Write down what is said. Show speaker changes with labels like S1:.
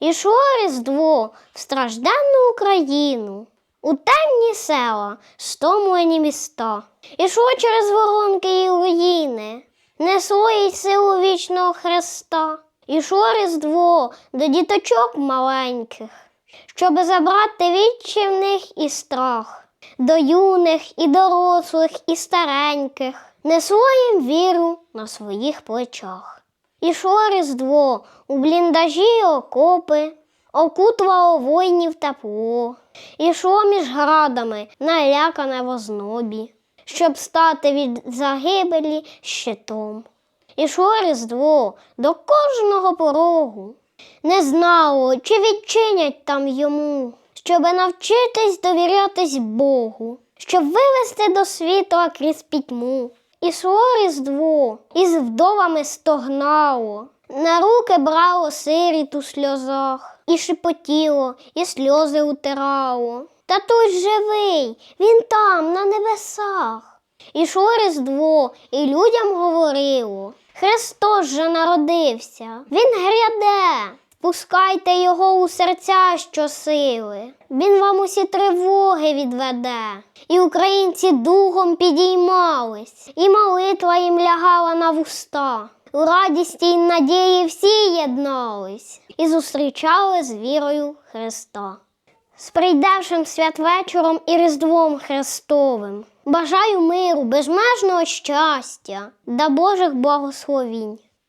S1: Ішло Різдво в стражденну Україну, у темні села, стомлені міста. Ішло через воронки і руїни, несло їй силу вічного Христа. Ішло Різдво до діточок маленьких, щоб забрати відчі в них і страх, до юних і дорослих, і стареньких, несло їм віру на своїх плечах. Ішло Різдво у бліндажі окопи, окутувало воїнів тепло, ішло між градами, налякане в ознобі, щоб стати від загибелі щитом. Ішло Різдво до кожного порогу, не знало, чи відчинять там йому, щоб навчитись довірятись Богу, щоб вивести до світла крізь пітьму. Ішло Різдво, і з вдовами стогнало, на руки брало сиріт у сльозах, і шепотіло, і сльози утирало. Татусь живий, він там, на небесах. Ішло Різдво, і людям говорило. Христос же народився, Він гряде. Пускайте його у серця щосили. Він вам усі тривоги відведе. І українці духом підіймались, і молитва їм лягала на вуста. У радісті й надії всі єднались і зустрічали з вірою Христа. З прийдешим святвечором і Різдвом Христовим. Бажаю миру, безмежного щастя да Божих благословінь.